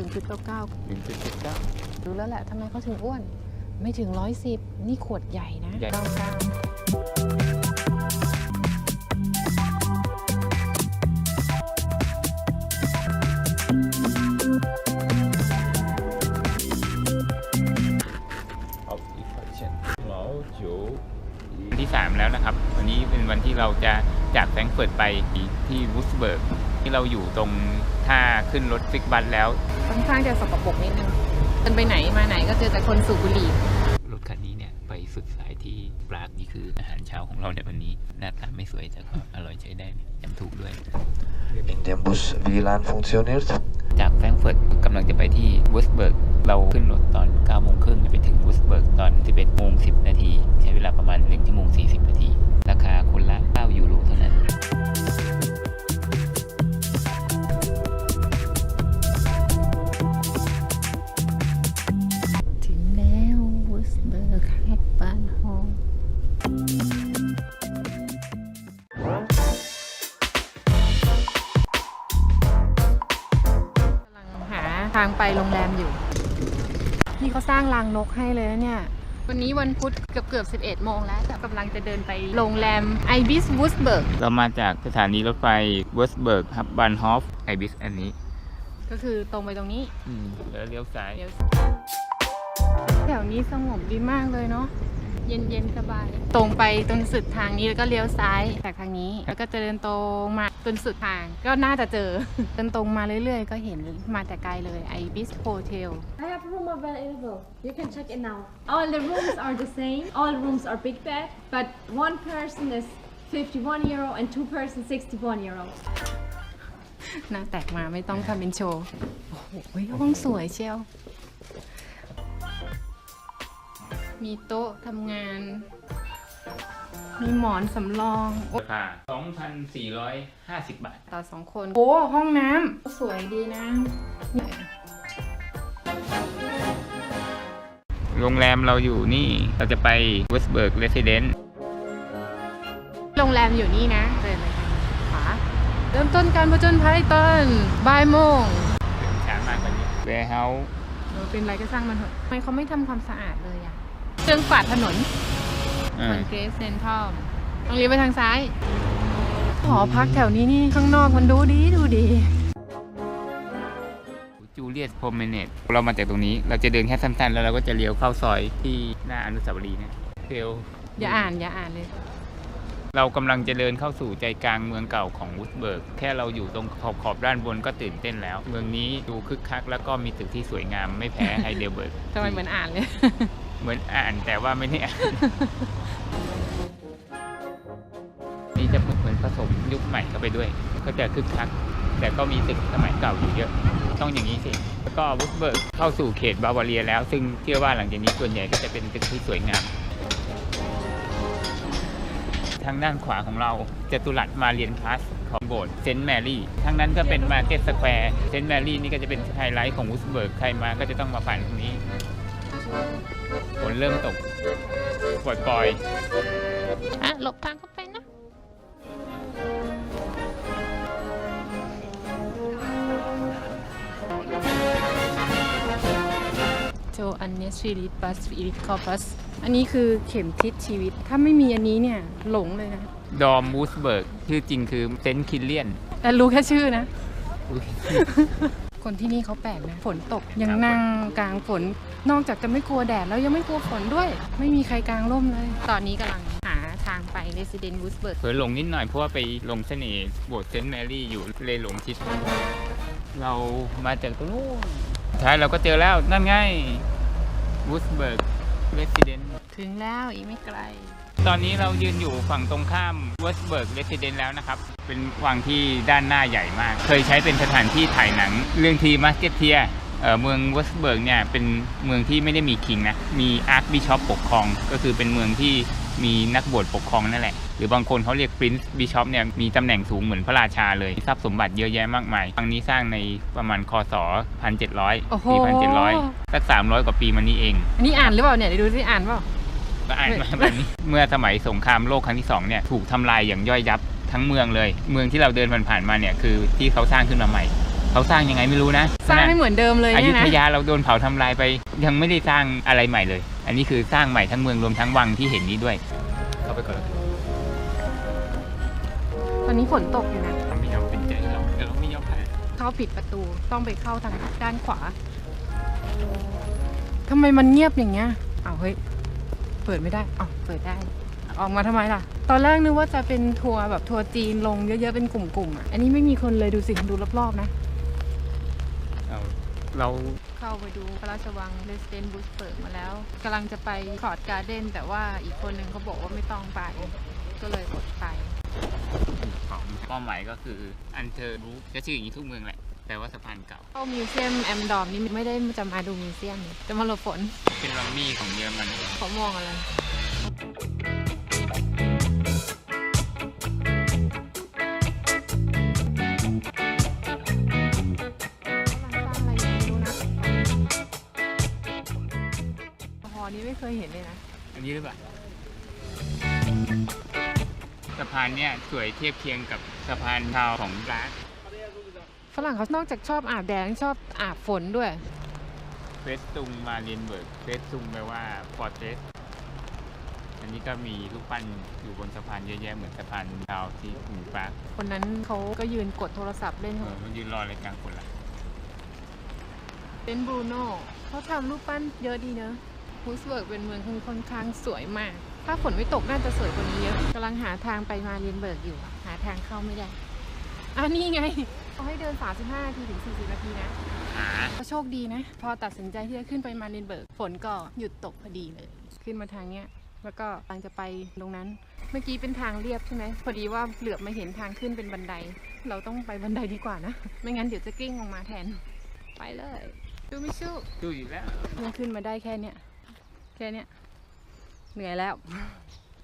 0.99 หนึ่งจุดเจ็ดเก้า รู้แล้วแหละทำไมเขาถึงอ้วน ไม่ถึง 110 นี่ขวดใหญ่นะใหญ่เก้าเก้าเอาอีกฟังชันเหลาโจวันที่สามแล้วนะครับ วันนี้เป็นวันที่เราจะจากแฟรงก์เฟิร์ตไปที่วูสเบิร์กที่เราอยู่ตรงท่าขึ้นรถฟิกบัสแล้ว ค่อนข้างจะสกปรกนิดนึงเดินไปไหนมาไหนก็เจอแต่คนสูบบุหรี่ รถคันนี้เนี่ยไปสุดสายที่ปรากนี่คืออาหารเช้าของเราในวันนี้ หน้าตาไม่สวยแต่ก็อร่อยใช้ได้จำถูกด้วย In dem Bus WLAN funktioniert. จากแฟรงก์เฟิร์ตกำลังจะไปที่วูสเบิร์ก เราขึ้นรถตอน9โมงครึ่งไปถึงวูสเบิร์กตอน11โมง10 นาที ใช้เวลาประมาณ 1 ชั่วโมง 40 นาที ราคาคนละ 9 ยูโรเท่านั้นาทางไปโรงแรมอยู่พี่เขาสร้างรางนกให้เลยนะเนี่ย วันนี้วันพุธเกือบเกือบ 11 โมงแล้วแต่กำลังจะเดินไปโรงแรมไอบิสวูสเบิร์กเรามาจากสถานีรถไฟวูสเบิร์กฮับบันฮอฟไอบิสอันนี้ ก็คือตรงไปตรงนี้ อืมแล้วเลี้ยวซ้ายเดี๋ยวแถวนี้สงบดีมากเลยเนาะ เย็นเย็นๆสบาย ตรงไปจนสุดทางนี้แล้วก็เลี้ยวซ้ายจากทางนี้ แล้วก็จะเดินตรงมาจนสุดทาง ก็น่าจะเจอเดินตรงมาเรื่อยๆ ก็เห็นมาแต่ไกลเลยไอบิสโฮเทล I have room available. You can check it now. All the rooms are the same. All rooms are big bed, but one person is 51 euro and two person 61 euro. หน้าแตกมาไม่ต้องทำเป็นโชว์ โอ้โหห้องสวยเชียว มีโต๊ะทำงาน มีหมอนสำรองโอ้ราคา2,450 บาท ต่อสองคน โอ้ห้องน้ำสวยดีนะ โรงแรมเราอยู่นี่ เราจะไปวูสเบิร์กเรสซิเดนต์โรงแรมอยู่นี่นะเดินเลยขวาเริ่มต้นการผจญภัยตอนบ่ายโมงช้ามากกว่านี้เวร์เฮาส์เออเป็นไรก็สร้างมันเถอะทำไมเขาไม่ทำความสะอาดเลยอะ เครื่องฝาดถนนเหมือนเกรสเซนทรัลต้องเลี้ยวไปทางซ้ายหอพักแถวนี้นี่ข้างนอกมันดูดีดูดี จูเลียสโพเมเนตเรามาจากตรงนี้ เราจะเดินแค่สั้นๆ แล้วเราก็จะเลี้ยวเข้าซอยที่หน้าอนุสาวรีย์เนะเทลอย่าอ่านอย่าอ่านเลย เรากำลังจะเดินเข้าสู่ใจกลางเมืองเก่าของวูดเบิร์ก แค่เราอยู่ตรงขอบขอบด้านบนก็ตื่นเต้นแล้ว เมืองนี้ดูคึกคัก แล้วก็มีตึกที่สวยงามไม่แพ้ไฮเดลเบิร์กทำไมเหมือนอ่านเลย เหมือนอ่านแต่ว่าไม่ได้อ่านนี่จะเหมือนผสมยุคใหม่เข้าไปด้วย ก็จะคึกคัก แต่ก็มีตึกสมัยเก่าอยู่เยอะ ต้องอย่างนี้สิ แล้วก็วุฒเบิร์กเข้าสู่เขตบาวาเรียแล้ว ซึ่งเชื่อว่าหลังจากนี้ส่วนใหญ่ก็จะเป็นตึกที่สวยงาม ทางด้านขวาของเราจตุรัสมาเรียนพลัสของโบสถ์เซนต์แมรี่ทางนั้นก็เป็นมาร์เก็ตสแควร์เซนต์แมรี่นี่ก็จะเป็นไฮไลท์ของวุฒเบิร์กใครมาก็จะต้องมาผ่านตรงนี้ ฝนเริ่มตกปล่อยๆอะหลบทางเข้าไปนะ โจอันเนสฟิลิปปัสฟิลิปคอปัส อันนี้คือเข็มทิศชีวิต ถ้าไม่มีอันนี้เนี่ย หลงเลยนะ ดอมมูสเบิร์ก ชื่อจริงคือเซนต์คิลเลียน แต่รู้แค่ชื่อนะ คนที่นี่เขาแปลกนะ ฝนตกยังนั่งกลางฝน นอกจากจะไม่กลัวแดดแล้วยังไม่กลัวฝนด้วย ไม่มีใครกลางร่มเลย ตอนนี้กำลังหาทางไป Resident w o o d s b u r g เผลอหลงนิดหน่อยเพราะว่าไปหลงเสน่ห์โบสถ์เซนต์แมรี่อยู่เลยหลงทิศเรามาจากตรงนู้นท้ายเราก็เจอแล้วนั่นไงวูสเบิร์กเรสซิเดนต์ถึงแล้วอีกไม่ไกล ตอนนี้เรายืนอยู่ฝั่งตรงข้ามวูสเบิร์กเรสซิเดนต์แล้วนะครับ เป็นวังที่ด้านหน้าใหญ่มาก เคยใช้เป็นสถานที่ถ่ายหนัง เรื่องทีมาสเกตเทียเมืองวูสเบิร์กเนี่ยเป็นเมืองที่ไม่ได้มีคิงนะ มีอาร์คบิชอปปกครอง ก็คือเป็นเมืองที่มีนักบวชปกครองนั่นแหละ หรือบางคนเขาเรียก Prince Bishop เนี่ยมีตำแหน่งสูงเหมือนพระราชาเลยมีทรัพย์สมบัติเยอะแยะมากมายครั้งนี้สร้างในประมาณคศ1700โอ้โหปี1700สัก300 กว่าปีมานี้เอง อันนี้อ่านหรือเปล่าเนี่ยดี๋ยวดูสิอ่านเปล่า ก็อ่านมาแบบนี้เมื่อสมัยสงครามโลกครั้งที่สองเนี่ยถูกทำลายอย่างย่อยยับทั้งเมืองเลย เมืองที่เราเดินผ่านๆมาเนี่ยคือที่เขาสร้างขึ้นมาใหม่เขาสร้างยังไงไม่รู้นะ สร้างให้เหมือนเดิมเลยอเนี่ยุยนะธยาเราโดนเผาทำลายไป ยังไม่ได้สร้างอะไรใหม่เลย อันนี้คือสร้างใหม่ทั้งเมืองรวมทั้งวังที่เห็นนี้ด้วย เข้าไปก่อนเลยตอนนี้ฝนตกอยู่นะเราไม่ยอมเป็นใจเราแต่เราไม่ยอมแพ้เขาปิดประตูต้องไปเข้าทางด้านขวาทำไมมันเงียบอย่างเงี้ยอ้าวเฮ้ยเปิดไม่ได้อ้าวเปิดได้ ออกมาทำไมล่ะ ตอนแรกนึกว่าจะเป็นทัวร์แบบทัวร์จีนลงเยอะๆเป็นกลุ่มๆอะ อันนี้ไม่มีคนเลยดูสิดูรอบๆนะเราเราเข้าไปดูพระราชวังเรสเดนบูสเปิดมาแล้วกำลังจะไปคอร์ดการ์เด้นแต่ว่าอีกคนหนึ่งเขาบอกว่าไม่ต้องไปก็เลยอดไปของเป้าหมายก็คืออันเทอร์รูจะชื่ออย่างนี้ทุกเมืองแหละ แต่ว่าสะพานเก่า เข้ามิวเซียมแอมดอมนี่ไม่ได้จะมาดูมิวเซียมนี่จะมาหลบฝนเป็นรัมมี่ของเยอรมันเขามองอะไร หอนี้ไม่เคยเห็นเลยนะ อันนี้หรือเปล่าสะพานเนี่ยสวยเทียบเคียงกับสะพานดาวของบราสฝ รั่งเขานอกจากชอบอาบแดดยังชอบอาบฝนด้วยเฟสตุงมาเรียนเบิร์กเฟสตุงแปลว่าฟอร์เทสอันนี้ก็มีรูปปั้นอยู่บนสะพานเยอะแยะเหมือนสะพานดาวที่หมู่ปรากคนนั้นเขาก็ยืนกดโทรศัพท์เล่นเออมันยืนรออะไรกลางคนละเป็นบรูโน่เขาทำรูปปั้นเยอะดีเนอะฮูสเบิร์กเป็นเมืองที่ค่อนข้างสวยมาก ถ้าฝนไม่ตกน่าจะสวยกว่านี้เยอะกำลังหาทางไปมาเรียนเบิร์กอยู่ หาทางเข้าไม่ได้อะนี่ไง เขาให้เดิน 35 นาทีถึง 40 นาทีนะหาก็โชคดีนะ พอตัดสินใจที่จะขึ้นไปมาเรียนเบิร์ก ฝนก็หยุดตกพอดีเลย ขึ้นมาทางเนี้ย แล้วก็กำลังจะไปตรงนั้น เมื่อกี้เป็นทางเรียบใช่ไหม พอดีว่าเหลือบมาเห็นทางขึ้นเป็นบันได เราต้องไปบันไดดีกว่านะ ไม่งั้นเดี๋ยวจะกลิ้งลงมาแทน ไปเลย ดูไม่ชู้ดูอยู่แล้วเนี่ยขึ้นมาได้แค่เนี้ย แค่เนี้ย เหนื่อยแล้ว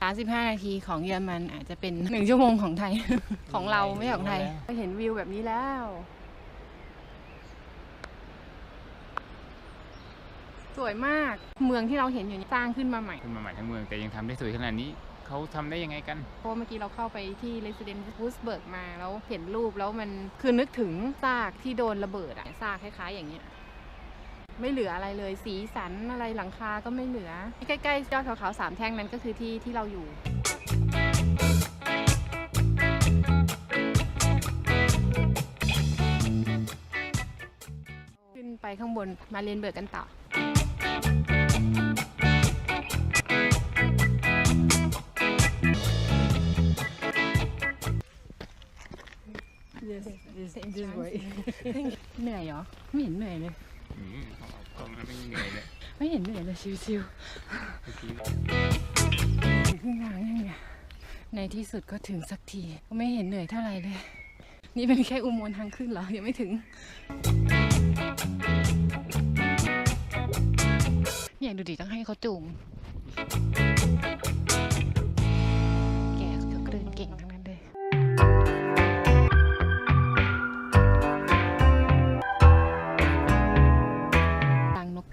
35 นาทีของเยอรมันอาจจะเป็นหนึ่งชั่วโมงของไทย ของเราไม่ใช่ของไทยก็เห็นวิวแบบนี้แล้ว สวยมากเมืองที่เราเห็นอยู่นี่สร้างขึ้นมาใหม่ ขึ้นมาใหม่ทั้งเมืองแต่ยังทำได้สวยขนาดนี้เขาทำได้ยังไงกันเพราะว่าเมื่อกี้เราเข้าไปที่ Resident w o o s b u r g มาแล้วเห็นรูปแล้วมันคือนึกถึงซากที่โดนระเบิดอะซากคล้ายๆอย่างเงี้ย ไม่เหลืออะไรเลย สีสันอะไรหลังคาก็ไม่เหลือ ใกล้ๆยอดเขาๆสามแท่งนั้นก็คือที่ที่เราอยู่ขึ้นไปข้างบนมาเรียนเบิร์กกันต่อ เหนื่อยเหรอ ไม่เห็นเหนื่อยเลยอืมเขาเอา กล้องไม่เหนื่อยเลยไม่เห็นเหนื่อยเลยชิวเมื่อกี้ๆถึงครึ่งทางยังเนี่ยในที่สุดก็ถึงสักทีก็ไม่เห็นเหนื่อยเท่าไหร่เลย นี่เป็นแค่อุโมงค์ทางขึ้นเหรอ ยังไม่ถึงเนี่ยดูดิต้องให้เขาจูง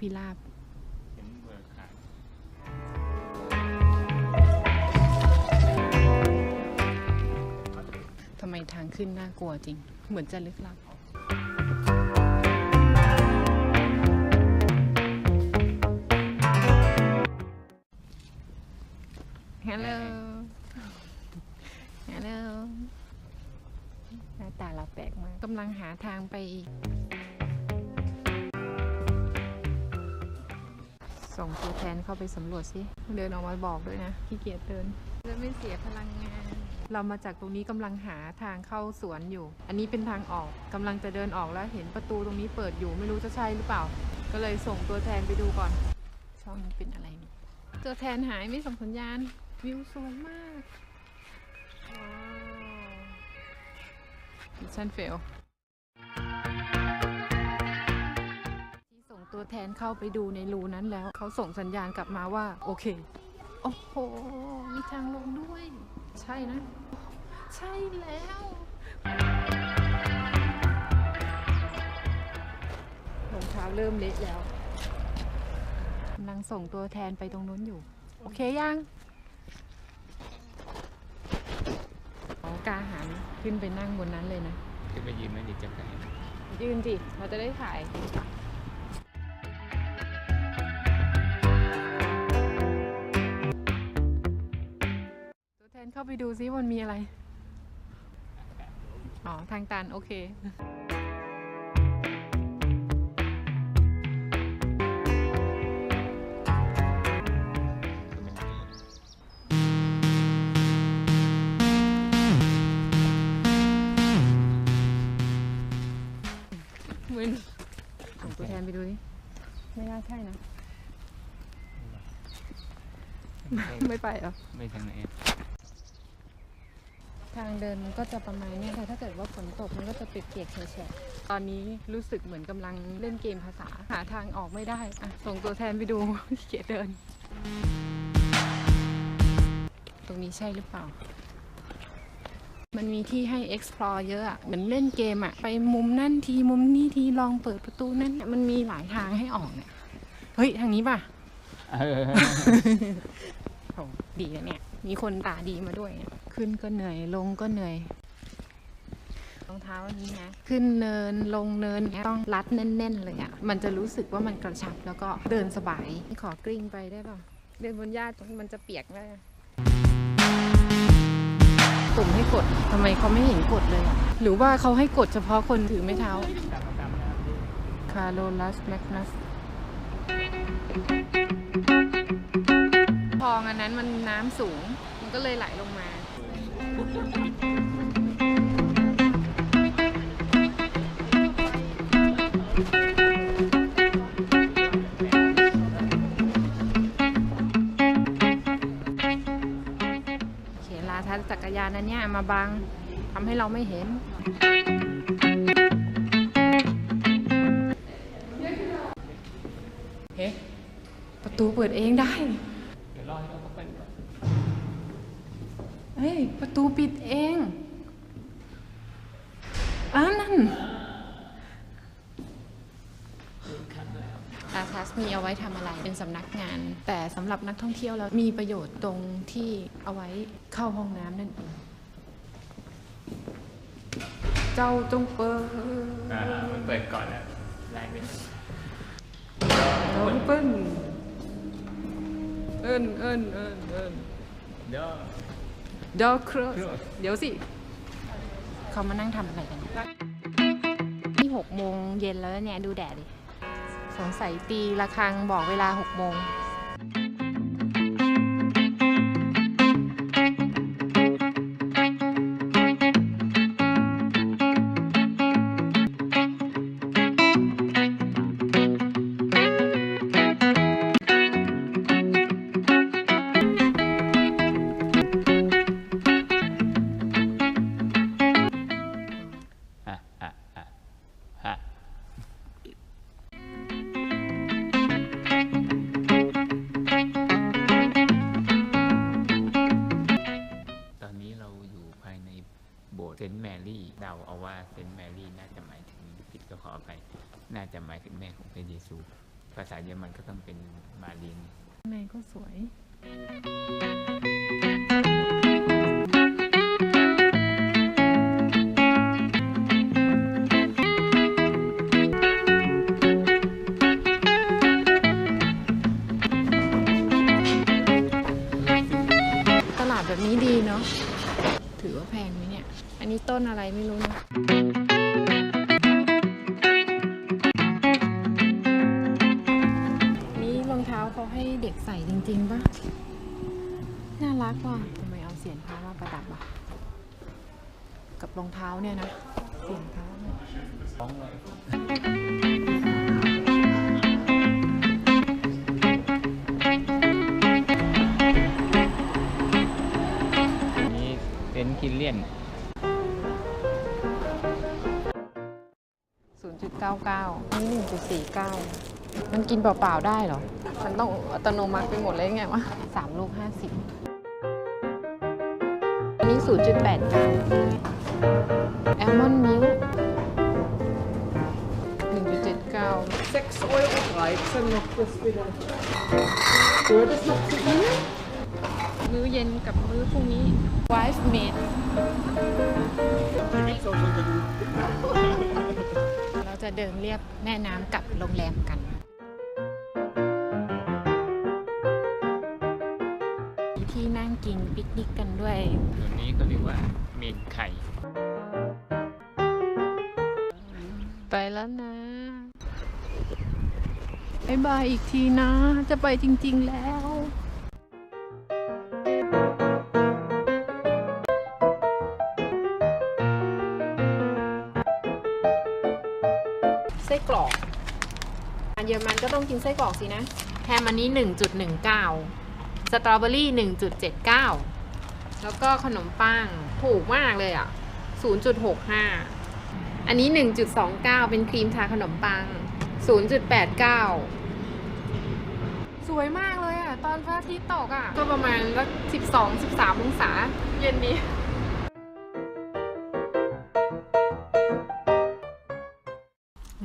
พิราบเห็นเบิร์กขาดทำไมทางขึ้นน่ากลัวจริง เหมือนจะลึกลับฮัลโหล ฮัลโหล หน้าตาเราแปลกมากกำลังหาทางไปอีก ส่งตัวแทนเข้าไปสำรวจสิเดินออกมาบอกด้วยนะขี้เกียจเดินจะไม่เสียพลังงาน เรามาจากตรงนี้กำลังหาทางเข้าสวนอยู่ อันนี้เป็นทางออกกำลังจะเดินออกแล้วเห็นประตูตรงนี้เปิดอยู่ไม่รู้จะใช่หรือเปล่า ก็เลยส่งตัวแทนไปดูก่อน ช่องนี้เป็นอะไรนี่ตัวแทนหายไม่ส่งสัญญาณวิวสวยมากว้าวมิชชั่นเฟล ตัวแทนเข้าไปดูในรูนั้นแล้ว เขาส่งสัญญาณกลับมาว่า โอเค โอ้โห มีทางลงด้วย ใช่นะ ใช่แล้วรองเท้าเริ่มเละแล้วกำลังส่งตัวแทนไปตรงนู้นอยู่ โอเคยังอ๋อกาหันขึ้นไปนั่งบนนั้นเลยนะจะไปยืนไหมเดี๋ยวจะไปยืนสิเราจะได้ถ่าย นเข้าไปดูซิมันมีอะไร อ๋อ ทางตัน โอเคมึนส่งตัวแทนไปดูดิไม่น่าใช่นะ ไม่ไปเหรอ ไม่ทางไหนอะ ทางเดินมันก็จะประมาณเนี้ยแต่ถ้าเกิดว่าฝนตกมันก็จะเปียกๆแฉะๆตอนนี้รู้สึกเหมือนกำลังเล่นเกมภาษาหาทางออกไม่ได้อะส่งตัวแทนไปดูเขียเดิน ตรงนี้ใช่หรือเปล่า มันมีที่ให้ explore เยอะอะเหมือนเล่นเกมอะไปมุมนั่นทีมุมนี่ทีลองเปิดประตูนั่นมันมีหลายทางให้ออกเนี่ยเฮ้ยทางนี้ป่ะเออโหดีอะเนี่ย มีคนตาดีมาด้วยเนี่ย ขึ้นก็เหนื่อยลงก็เหนื่อยรองเท้าอันนี้นะขึ้นเนินลงเนินเนี่ยต้องรัดแน่น ๆ เลยอะ่ะ มันจะรู้สึกว่ามันกระชับแล้วก็เดินสบายขอกลิ้งไปได้ป่ะเดินบนหญ้าตรงมันจะเปียกไหมากปุ่มให้กดทำไมเขาไม่เห็นกดเลยอะหรือว่าเขาให้กดเฉพาะคนถือไม้เท้าคาร์โลลัสแมกนัสคลองอันนั้นมันน้ำสูง มันก็เลยไหลลงมา เขียนลาทัศน์จักรยานอันเนี้ยมาบังทำให้เราไม่เห็นเฮ้ประตูเปิดเองได้ ประตูปิดเองอ้านั่นอาทัสมีเอาไว้ทำอะไรเป็นสำนักงาน แต่สำหรับนักท่องเที่ยวแล้วมีประโยชน์ตรงที่เอาไว้เข้าห้องน้ำนั่นเองเจ้าจงเปิดอ่ามันเปิดก่อนแล้วไล่ไปเอิ้นเปิ้ลเอิ้นเอิ้นเอิ้นเอิ้นเดี๋ยวเดี๋ยวครอส Cross เดี๋ยวสิ เขามานั่งทำอะไรกันนี่หกโมงเย็นแล้วเนี่ย ดูแดดดิ สงสัยตีระฆังบอกเวลาหกโมง เดาเอาว่าเซนต์แมรี่น่าจะหมายถึงผิดก็ขออภัยน่าจะหมายถึงแม่ของพระเยซู ภาษาเยอรมันก็ต้องเป็นมาเรีนแม่ก็สวยตลาดแบบนี้ดีเนาะ ถือว่าแพงไหมเนี่ย อันนี้ต้นอะไรไม่รู้นะนี่รองเท้าเขาให้เด็กใส่จริงๆปะน่ารักว่ะทำไมเอาเสียงเท้ามาประดับอะ กับรองเท้าเนี่ยนะ เสียงเท้า เป็นคินเลียน 0.99 นี่ 1.49 มันกินเปล่า ๆ ได้เหรอ มันต้องอัตโนมัติไปหมดเลยไงวะ3ลูก 50 อันนี้ 0.89แอลมอนด์มิลค์1.79 6 Euro 13 noch das wieder. Würde es noch zu Ihnen? มื้อเย็นกับมื้อพรุ่งนี้ wife made เราจะเดินเรียบแม่น้ำกลับโรงแรมกันมีที่นั่งกินปิกนิกกันด้วยตัวนี้ก็เรียกว่าเมนไข่ ไปแล้วนะบายบายอีกทีนะ จะไปจริง ๆ แล้ว ส้กรอกอันเยอรมันก็ต้องกินไส้กรอกสินะ แฮมอันนี้ 1.19 สตรอเบอรี่ 1.79 แล้วก็ขนมปังถูกมากเลยอะ 0.65 อันนี้ 1.29 เป็นครีมทาขนมปัง 0.89 สวยมากเลยอะ ตอนพระอาทิตย์ตกอะ ก็ประมาณสัก12 13 องศา เย็นดี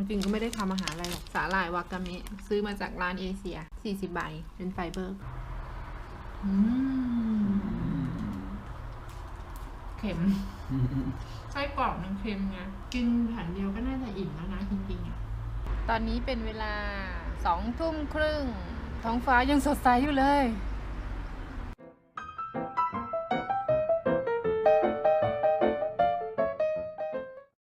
ริงๆก็ไม่ได้ทำอาหารอะไรหรอก สาหร่ายวากาเมะซื้อมาจากร้านเอเชีย 40 ใบ เป็นไฟเบอร์อืมเข็มไส้กรอกมันเค็มไง กินแผ่นเดียวก็น่าจะอิ่มแล้วนะจริงๆอะ ตอนนี้เป็นเวลาสองทุ่มครึ่ง ท้องฟ้ายังสดใสอยู่เลย